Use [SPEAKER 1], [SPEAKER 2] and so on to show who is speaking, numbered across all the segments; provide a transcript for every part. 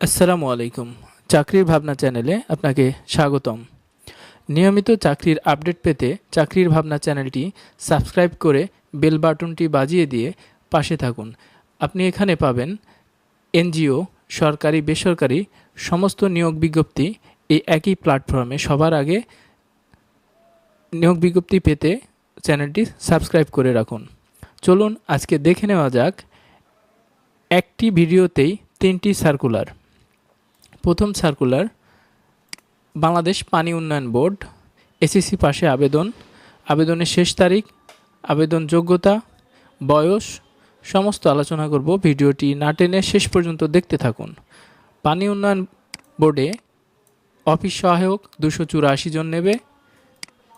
[SPEAKER 1] আসসালামু আলাইকুম। চাকরির ভাবনা চ্যানেলে আপনাকে স্বাগতম। নিয়মিত চাকরির আপডেট পেতে চাকরির ভাবনা চ্যানেলটি সাবস্ক্রাইব করে বেল বাটনটি বাজিয়ে দিয়ে পাশে থাকুন। আপনি এখানে পাবেন এনজিও, সরকারি, বেসরকারি সমস্ত নিয়োগ বিজ্ঞপ্তি এই একই প্ল্যাটফর্মে। সবার আগে নিয়োগ বিজ্ঞপ্তি পেতে চ্যানেলটি সাবস্ক্রাইব করে রাখুন। চলুন আজকে দেখে নেওয়া যাক, একটি ভিডিওতেই তিনটি সার্কুলার। প্রথম সার্কুলার বাংলাদেশ পানি উন্নয়ন বোর্ড এসএসসি পাশে আবেদন, আবেদনের শেষ তারিখ, আবেদন যোগ্যতা, বয়স, সমস্ত আলোচনা করব, ভিডিওটি না টেনে শেষ পর্যন্ত দেখতে থাকুন। পানি উন্নয়ন বোর্ডে অফিস সহায়ক দুশো চুরাশি জন নেবে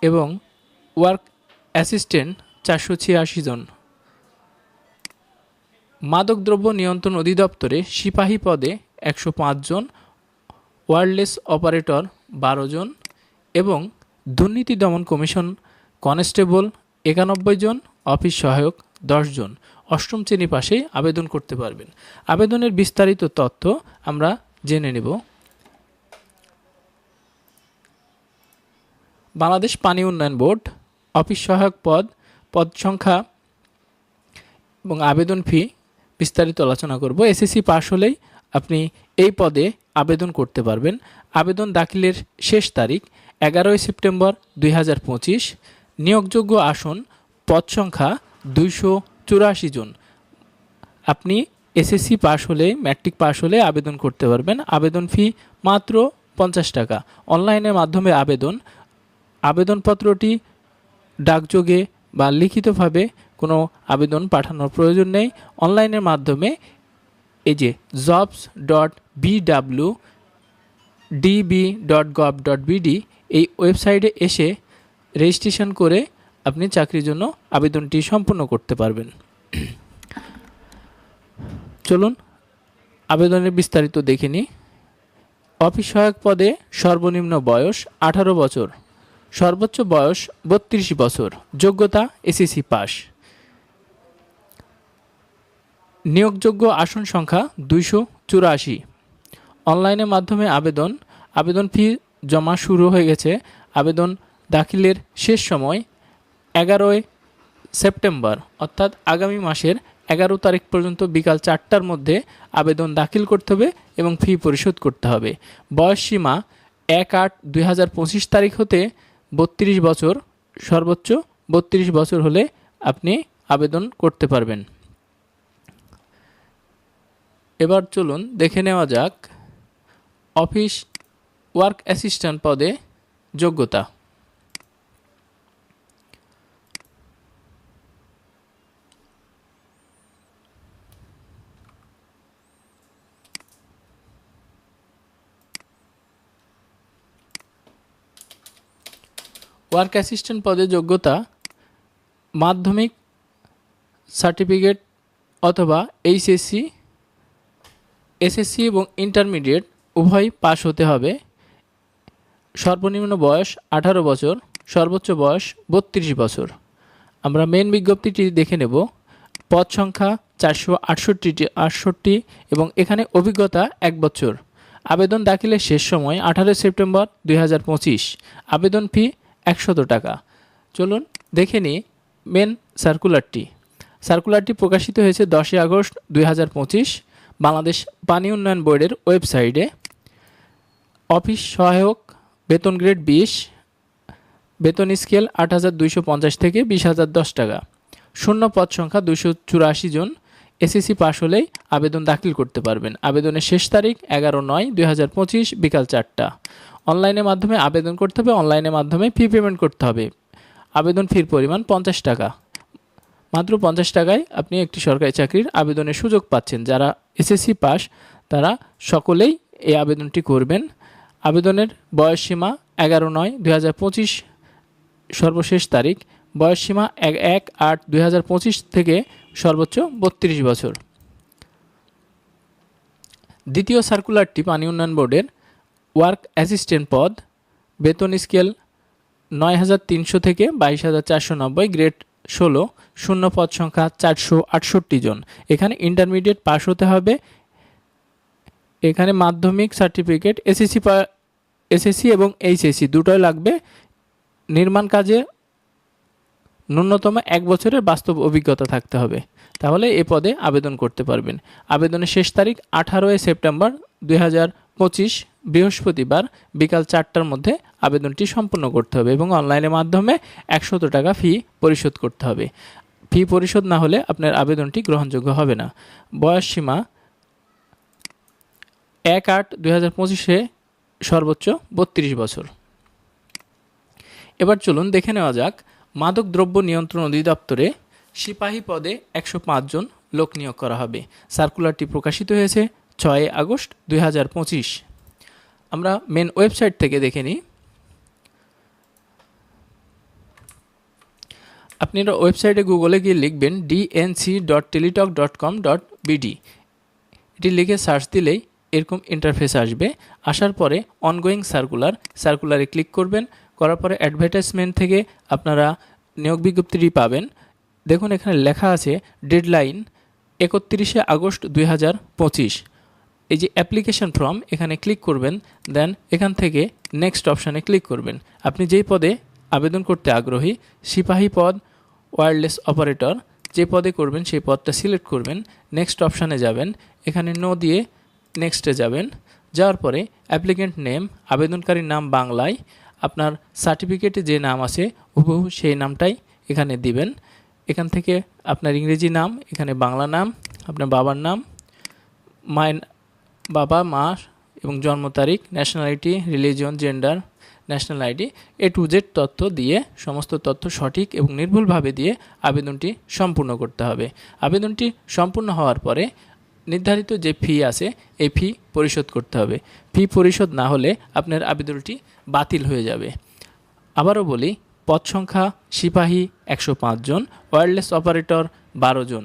[SPEAKER 1] এবং ওয়ার্ক অ্যাসিস্ট্যান্ট চারশো ছিয়াশি জন। মাদকদ্রব্য নিয়ন্ত্রণ অধিদপ্তরে সিপাহী পদে একশো জন ওয়্যারলেস অপারেটর বারো জন এবং দুর্নীতি দমন কমিশন কনস্টেবল একানব্বই জন, অফিস সহায়ক জন। অষ্টম শ্রেণি পাশেই আবেদন করতে পারবেন। আবেদনের বিস্তারিত তথ্য আমরা জেনে নেব। বাংলাদেশ পানি উন্নয়ন বোর্ড অফিস সহায়ক পদ পদ সংখ্যা এবং আবেদন ফি বিস্তারিত আলোচনা করব। এসএসসি পাশ হলেই আপনি এই পদে আবেদন করতে পারবেন। আবেদন দাখিলের শেষ তারিখ এগারোই সেপ্টেম্বর দুই হাজার পঁচিশ। নিয়োগযোগ্য আসন পদ সংখ্যা দুইশো চুরাশি জন। আপনি এসএসসি পাশ হলে, ম্যাট্রিক পাশ হলে আবেদন করতে পারবেন। আবেদন ফি মাত্র পঞ্চাশ টাকা। অনলাইনের মাধ্যমে আবেদন। আবেদনপত্রটি ডাকযোগে বা লিখিতভাবে কোনো আবেদন পাঠানোর প্রয়োজন নেই। অনলাইনের মাধ্যমে এই যে jobs dot BW DB dot gov dot BD এই ওয়েবসাইটে এসে রেজিস্ট্রেশন করে আপনি চাকরির জন্য আবেদনটি সম্পূর্ণ করতে পারবেন। চলুন, আবেদনের বিস্তারিত দেখে নিই। অফিস সহায়ক পদে সর্বনিম্ন বয়স আঠারো বছর, সর্বোচ্চ বয়স বত্রিশ বছর, যোগ্যতা এসএসসি পাস। নিয়োগযোগ্য আসন সংখ্যা দুইশো চুরাশি। অনলাইনের মাধ্যমে আবেদন আবেদন ফি জমা শুরু হয়ে গেছে। আবেদন দাখিলের শেষ সময় এগারোই সেপ্টেম্বর, অর্থাৎ আগামী মাসের এগারো তারিখ পর্যন্ত বিকাল চারটার মধ্যে আবেদন দাখিল করতে হবে এবং ফি পরিশোধ করতে হবে। বয়স সীমা এক আট দুই তারিখ হতে বত্রিশ বছর, সর্বোচ্চ বত্রিশ বছর হলে আপনি আবেদন করতে পারবেন। এবার চলুন দেখে নেওয়া যাক অফিস ওয়ার্ক অ্যাসিস্ট্যান্ট পদে যোগ্যতা। ওয়ার্ক অ্যাসিস্ট্যান্ট পদে যোগ্যতা মাধ্যমিক সার্টিফিকেট অথবা এইচএসসি এসএসসি এবং ইন্টারমিডিয়েট উভয় পাশ হতে হবে। সর্বনিম্ন বয়স আঠারো বছর, সর্বোচ্চ বয়স বত্রিশ বছর। আমরা মেন বিজ্ঞপ্তিটি দেখে নেব। পদ সংখ্যা চারশো আটষট্টি আটষট্টি এবং এখানে অভিজ্ঞতা এক বছর। আবেদন দাখিলের শেষ সময় আঠারোই সেপ্টেম্বর দুই হাজার পঁচিশ। আবেদন ফি একশত টাকা। চলুন দেখে নিই মেন সার্কুলারটি সার্কুলারটি প্রকাশিত হয়েছে দশই আগস্ট দুই হাজার পঁচিশ। বাংলাদেশ পানি উন্নয়ন বোর্ডের ওয়েবসাইটে অফিস সহায়ক বেতন গ্রেড বিশ, বেতন স্কেল আট হাজার দুইশো পঞ্চাশ থেকে বিশ হাজার দশ টাকা। শূন্য পদ সংখ্যা দুশো চুরাশি জন এসএসসি পাশ হলেই আবেদন দাখিল করতে পারবেন। আবেদনের শেষ তারিখ এগারো নয় দুই হাজার পঁচিশ বিকাল চারটা। অনলাইনের মাধ্যমে আবেদন করতে হবে। অনলাইনের মাধ্যমে ফি পেমেন্ট করতে হবে। আবেদন ফির পরিমাণ পঞ্চাশ টাকা। মাত্র পঞ্চাশ টাকায় আপনি একটি সরকারি চাকরির আবেদনের সুযোগ পাচ্ছেন। যারা এসএসসি পাস, তারা সকলেই এই আবেদনটি করবেন। আবেদনের বয়সসীমা এগারো নয় দুই সর্বশেষ তারিখ। বয়সসীমা এক এক আট দুই থেকে সর্বোচ্চ বত্রিশ বছর। দ্বিতীয় সার্কুলারটি পানি উন্নয়ন বোর্ডের ওয়ার্ক অ্যাসিস্ট্যান্ট পদ। বেতন স্কেল নয় হাজার তিনশো থেকে বাইশ হাজার চারশো নব্বই। গ্রেড ষোলো, শূন্য পদ সংখ্যা চারশো আটষট্টি জন। এখানে ইন্টারমিডিয়েট পাস হতে হবে। এখানে মাধ্যমিক সার্টিফিকেট এসএসসি এসএসসি এবং এইচএসসি দুটোই লাগবে। নির্মাণ কাজে ন্যূনতম এক বছরের বাস্তব অভিজ্ঞতা থাকতে হবে। তাহলে এ পদে আবেদন করতে পারবেন। আবেদনের শেষ তারিখ আঠারোই সেপ্টেম্বর দুই হাজার পঁচিশ বৃহস্পতিবার বিকাল চারটার মধ্যে আবেদনটি সম্পন্ন করতে হবে এবং অনলাইনের মাধ্যমে একশত টাকা ফি পরিশোধ করতে হবে। ফি পরিশোধ না হলে আপনার আবেদনটি গ্রহণযোগ্য হবে না। বয়স সীমা এক আট দুই হাজার পঁচিশে সর্বোচ্চ বত্রিশ বছর। এবার চলুন দেখে নেওয়া যাক মাদক দ্রব্য নিয়ন্ত্রণ অধিদপ্তরে সিপাহী পদে একশো জন লোক নিয়োগ করা হবে। সার্কুলারটি প্রকাশিত হয়েছে ছয় আগস্ট দুই হাজার পঁচিশ। আমরা মেন ওয়েবসাইট থেকে দেখে নিই। আপনারা ওয়েবসাইটে গুগলে গিয়ে লিখবেন DNC dot Teletalk dot com dot BD এটি লিখে সার্চ দিলেই এরকম ইন্টারফেস আসবে। আসার পরে অনগোয়িং সার্কুলার সার্কুলারে ক্লিক করবেন। করার পরে অ্যাডভার্টাইজমেন্ট থেকে আপনারা নিয়োগ বিজ্ঞপ্তিটি পাবেন। দেখুন এখানে লেখা আছে ডেডলাইন একত্রিশে আগস্ট দুই হাজার পঁচিশ। এই যে অ্যাপ্লিকেশন ফর্ম এখানে ক্লিক করবেন দেন এখান থেকে নেক্সট অপশানে ক্লিক করবেন। আপনি যেই পদে আবেদন করতে আগ্রহী, সিপাহী পদ ওয়্যারলেস অপারেটর যে পদে করবেন সেই পদটা সিলেক্ট করবেন নেক্সট অপশানে যাবেন, এখানে নো দিয়ে নেক্সটে যাবেন। যাওয়ার পরে অ্যাপ্লিকেন্ট নেম আবেদনকারীর নাম বাংলায়, আপনার সার্টিফিকেটে যে নাম আছে, হুবহু সেই নামটাই এখানে দিবেন। এখান থেকে আপনার ইংরেজি নাম, এখানে বাংলা নাম, আপনার বাবার নাম, মায়ের বাবা, মা এবং জন্ম তারিখ nationality religion gender national ID A to Z তথ্য দিয়ে, সমস্ত তথ্য সঠিক এবং নির্ভুলভাবে দিয়ে আবেদনটি সম্পূর্ণ করতে হবে। আবেদনটি সম্পূর্ণ হওয়ার পরে নির্ধারিত যে ফি আছে, এই ফি পরিশোধ করতে হবে। ফি পরিশোধ না হলে আপনার আবেদনটি বাতিল হয়ে যাবে। আবারও বলি, পদ সংখ্যা সিপাহী একশো জন ওয়্যারলেস অপারেটর বারো জন।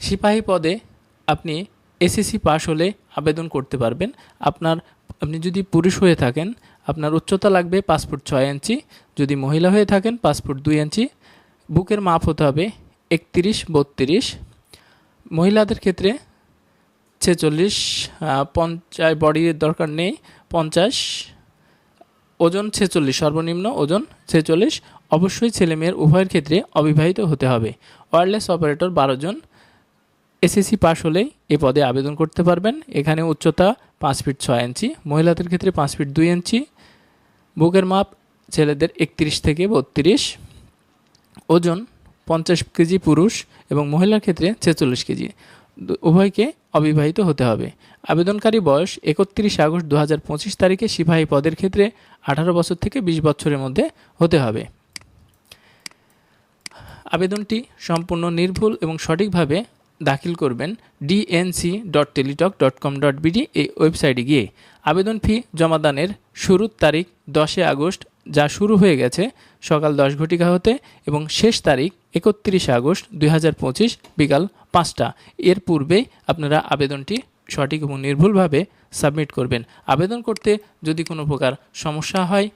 [SPEAKER 1] সিপাহী পদে আপনি এসএসসি পাস হলে আবেদন করতে পারবেন। আপনার, আপনি যদি পুরুষ হয়ে থাকেন, আপনার উচ্চতা লাগবে পাসপোর্ট ছয় ইঞ্চি। যদি মহিলা হয়ে থাকেন পাসপোর্ট দুই ইঞ্চি। বুকের মাপ হতে হবে একত্রিশ, বত্রিশ। মহিলাদের ক্ষেত্রে ছেচল্লিশ পঞ্চাশ বডির দরকার নেই, পঞ্চাশ। ওজন ছেচল্লিশ, সর্বনিম্ন ওজন ছেচল্লিশ। অবশ্যই ছেলে মেয়ের উভয়ের ক্ষেত্রে অবিবাহিত হতে হবে। ওয়ারলেস অপারেটর বারো জন। এসএসসি পাশ হলেই এ পদে আবেদন করতে পারবেন। এখানে উচ্চতা পাঁচ ফিট ছয় ইঞ্চি, মহিলাদের ক্ষেত্রে পাঁচ ফিট দুই ইঞ্চি, বুকের মাপ ছেলেদের একত্রিশ থেকে বত্রিশ, ওজন পঞ্চাশ কেজি পুরুষ এবং মহিলার ক্ষেত্রে ছেচল্লিশ কেজি। উভয়কে অবিবাহিত হতে হবে। আবেদনকারী বয়স একত্রিশ আগস্ট দু হাজার পঁচিশ তারিখে সিপাহী পদের ক্ষেত্রে আঠারো বছর থেকে বিশ বছরের মধ্যে হতে হবে। আবেদনটি সম্পূর্ণ নির্ভুল এবং সঠিকভাবে দাখিল করবেন DNC dot Teletalk dot com dot BD এই ওয়েবসাইটে গিয়ে। আবেদন ফি জমাদানের শুরুর তারিখ দশই আগস্ট, যা শুরু হয়ে গেছে সকাল দশ ঘটিকা হতে এবং শেষ তারিখ একত্রিশে আগস্ট দুই হাজার পঁচিশ বিকাল পাঁচটা। এর পূর্বেই আপনারা আবেদনটি সঠিক এবং নির্ভুলভাবে সাবমিট করবেন। আবেদন করতে যদি কোনো প্রকার সমস্যা হয়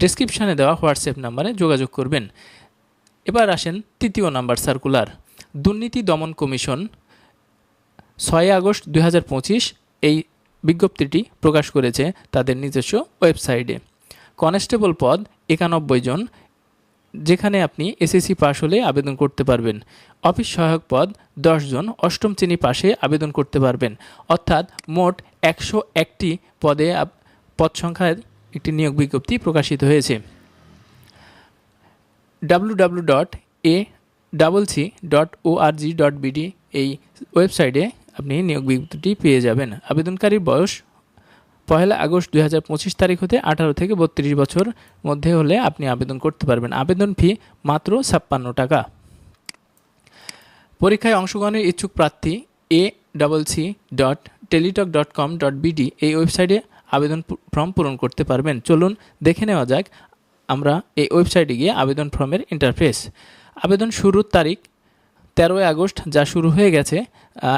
[SPEAKER 1] ডেসক্রিপশানে দেওয়া হোয়াটসঅ্যাপ নাম্বারে যোগাযোগ করবেন। এবার আসেন তৃতীয় নাম্বার সার্কুলার দুর্নীতি দমন কমিশন ছয় আগস্ট দু হাজার পঁচিশ এই বিজ্ঞপ্তিটি প্রকাশ করেছে তাদের নিজস্ব ওয়েবসাইটে। কনস্টেবল পদ একানব্বই জন, যেখানে আপনি এসএসসি পাশ হলে আবেদন করতে পারবেন। অফিস সহায়ক পদ জন, অষ্টম শ্রেণি পাশে আবেদন করতে পারবেন। অর্থাৎ মোট একশো একটি পদে পদ সংখ্যার একটি নিয়োগ বিজ্ঞপ্তি প্রকাশিত হয়েছে। W W dot A double C dot O R G dot BD এই ওয়েবসাইটে আপনি নিয়োগ বিজ্ঞপ্তিটি পেয়ে যাবেন। আবেদনকারীর বয়স পয়লা আগস্ট দুই হাজার পঁচিশ তারিখ হতে আঠারো থেকে বত্রিশ বছর মধ্যে হলে আপনি আবেদন করতে পারবেন। আবেদন ফি মাত্র ছাপ্পান্ন টাকা। পরীক্ষায় অংশগ্রহণের ইচ্ছুক প্রার্থী A double C dot Teletalk dot com dot BD এই ওয়েবসাইটে আবেদন ফর্ম পূরণ করতে পারবেন। চলুন দেখে নেওয়া যাক আমরা এই ওয়েবসাইটে গিয়ে আবেদন ফর্মের ইন্টারফেস আবেদন শুরুর তারিখ তেরোই আগস্ট যা শুরু হয়ে গেছে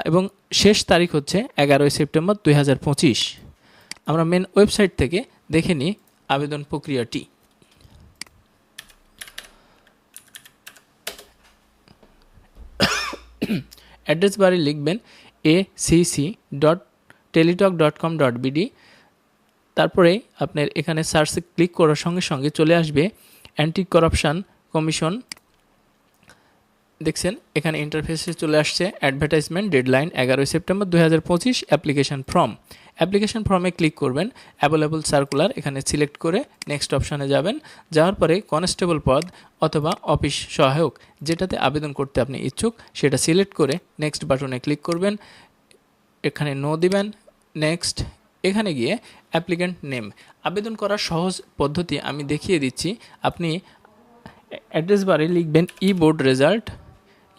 [SPEAKER 1] এবং শেষ তারিখ হচ্ছে এগারোই সেপ্টেম্বর দু হাজার পঁচিশ। আমরা মেন ওয়েবসাইট থেকে দেখে নিই আবেদন প্রক্রিয়াটি। অ্যাড্রেস বারে লিখবেন A C dot Teletalk dot com dot BD তারপরে আপনার এখানে সার্চে ক্লিক করার সঙ্গে সঙ্গে চলে আসবে অ্যান্টি করাপশান কমিশন দেখছেন, এখানে ইন্টারফেসে চলে আসছে অ্যাডভার্টাইজমেন্ট ডেডলাইন এগারোই সেপ্টেম্বর দু হাজার পঁচিশ অ্যাপ্লিকেশন ফর্ম অ্যাপ্লিকেশন ফর্মে ক্লিক করবেন অ্যাভেলেবল সার্কুলার এখানে সিলেক্ট করে নেক্সট অপশানে যাবেন। যাওয়ার পরে কনস্টেবল পদ অথবা অফিস সহায়ক, যেটাতে আবেদন করতে আপনি ইচ্ছুক, সেটা সিলেক্ট করে নেক্সট বাটনে ক্লিক করবেন। এখানে নো দিবেন নেক্সট এখানে গিয়ে অ্যাপ্লিক্যান্ট নেম আবেদন করার সহজ পদ্ধতি আমি দেখিয়ে দিচ্ছি। আপনি অ্যাড্রেস বারে লিখবেন ই বোর্ড রেজাল্ট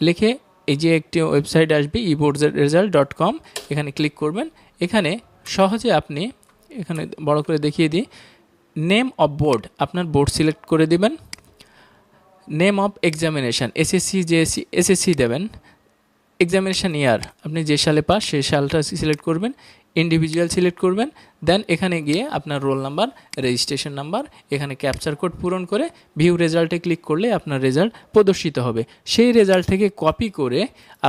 [SPEAKER 1] লিখে এই যে একটি ওয়েবসাইট আসবে E board result dot com এখানে ক্লিক করবেন। এখানে সহজে আপনি এখানে বড় করে দেখিয়ে দিই। নেম অফ বোর্ড আপনার বোর্ড সিলেক্ট করে দিবেন। Name of examination SSC JSC SSC দেবেন। এক্সামিনেশান ইয়ার আপনি যে সালে পাস, সেই সালটা সিলেক্ট করবেন। ইন্ডিভিজুয়াল সিলেক্ট করবেন দেন এখানে গিয়ে আপনার রোল নাম্বার রেজিস্ট্রেশন নাম্বার এখানে ক্যাপচার কোড পূরণ করে ভিউ রেজাল্টে ক্লিক করলে আপনার রেজাল্ট প্রদর্শিত হবে। সেই রেজাল্ট থেকে কপি করে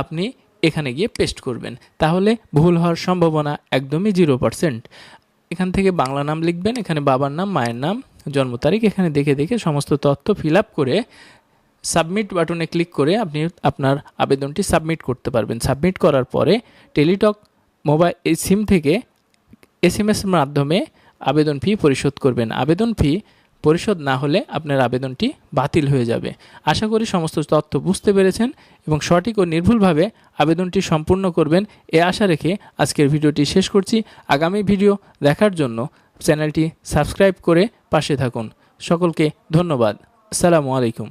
[SPEAKER 1] আপনি এখানে গিয়ে পেস্ট করবেন। তাহলে ভুল হওয়ার সম্ভাবনা একদমই জিরো পার্সেন্ট এখান থেকে বাংলা নাম লিখবেন, এখানে বাবার নাম, মায়ের নাম, জন্ম তারিখ, এখানে দেখে দেখে সমস্ত তথ্য ফিল করে সাবমিট বাটনে ক্লিক করে আপনি আপনার আবেদনটি সাবমিট করতে পারবেন। সাবমিট করার পরে টেলিটক মোবাইল এই সিম থেকে এস এম মাধ্যমে আবেদন ফি পরিশোধ করবেন। আবেদন ফি পরিশোধ না হলে আপনার আবেদনটি বাতিল হয়ে যাবে। আশা করি সমস্ত তথ্য বুঝতে পেরেছেন এবং সঠিক ও নির্ভুলভাবে আবেদনটি সম্পূর্ণ করবেন। এ আশা রেখে আজকের ভিডিওটি শেষ করছি। আগামী ভিডিও দেখার জন্য চ্যানেলটি সাবস্ক্রাইব করে পাশে থাকুন। সকলকে ধন্যবাদ। আসসালামু আলাইকুম।